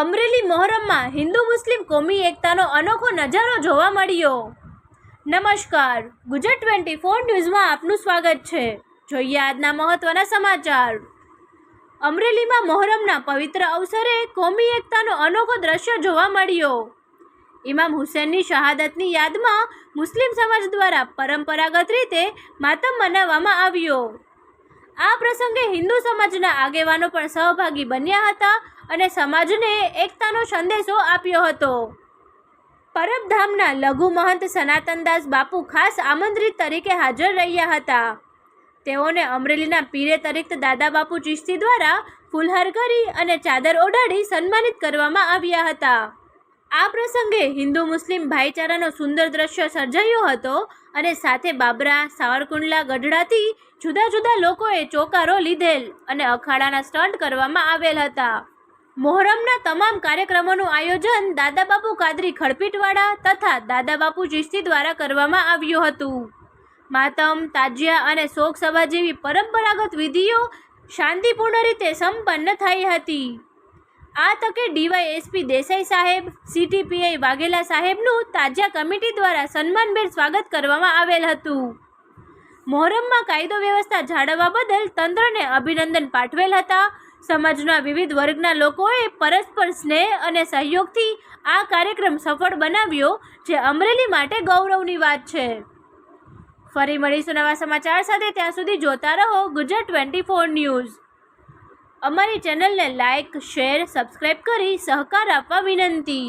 અમરેલી મોહરમમાં હિન્દુ મુસ્લિમ કોમી એકતાનો અનોખો નજારો જોવા મળ્યો. નમસ્કાર, ગુજરાત ટ્વેન્ટી ફોર ન્યૂઝમાં આપનું સ્વાગત છે. જોઈએ આજના મહત્વના સમાચાર. અમરેલીમાં મોહરમના પવિત્ર અવસરે કોમી એકતાનો અનોખો દ્રશ્ય જોવા મળ્યો. ઇમામ હુસેનની શહાદતની યાદમાં મુસ્લિમ સમાજ દ્વારા પરંપરાગત રીતે માતમ મનાવવામાં આવ્યો. આ પ્રસંગે હિન્દુ સમાજના આગેવાનો પણ સહભાગી બન્યા હતા અને સમાજને એકતાનો સંદેશો આપ્યો હતો. પરબધામના લઘુ મહંત સનાતનદાસ બાપુ ખાસ આમંત્રિત તરીકે હાજર રહ્યા હતા. તેઓને અમરેલીના પીરે તરીક્ત દાદા બાપુ ચિશ્તી દ્વારા ફૂલહાર કરી અને ચાદર ઓઢાડી સન્માનિત કરવામાં આવ્યા હતા. આ પ્રસંગે હિન્દુ મુસ્લિમ ભાઈચારાનો સુંદર દ્રશ્ય સર્જાયો હતો અને સાથે બાબરા, સાવરકુંડલા ગઢડાથી જુદા જુદા લોકોએ ચોકારો લીધેલ અને અખાડાના સ્ટન્ટ કરવામાં આવેલ હતા. મોહરમના તમામ કાર્યક્રમોનું આયોજન દાદાબાપુ કાદરી ખડપીટવાળા તથા દાદાબાપુ ચિસ્તી દ્વારા કરવામાં આવ્યું હતું. માતમ, તાજિયા અને શોક સભા જેવી પરંપરાગત વિધિઓ શાંતિપૂર્ણ રીતે સંપન્ન થઈ હતી. આ તકે ડીવાયએસપી દેસાઈ સાહેબ, સીટીપીઆઈ વાઘેલા સાહેબનું તાજા કમિટી દ્વારા સન્માનભેર સ્વાગત કરવામાં આવેલ હતું. મોહરમમાં કાયદો વ્યવસ્થા જાળવવા બદલ તંત્રને અભિનંદન પાઠવેલ હતા. સમાજના વિવિધ વર્ગના લોકોએ પરસ્પર સ્નેહ અને સહયોગથી આ કાર્યક્રમ સફળ બનાવ્યો, જે અમરેલી માટે ગૌરવની વાત છે. ફરી મળીશું નવા સમાચાર સાથે. ત્યાં સુધી જોતા રહો ગુજરાત ટ્વેન્ટી ફોર ન્યૂઝ. અમારી ચેનલને લાઇક શેર સબસ્ક્રાઈબ કરી સહકાર આપવા વિનંતી.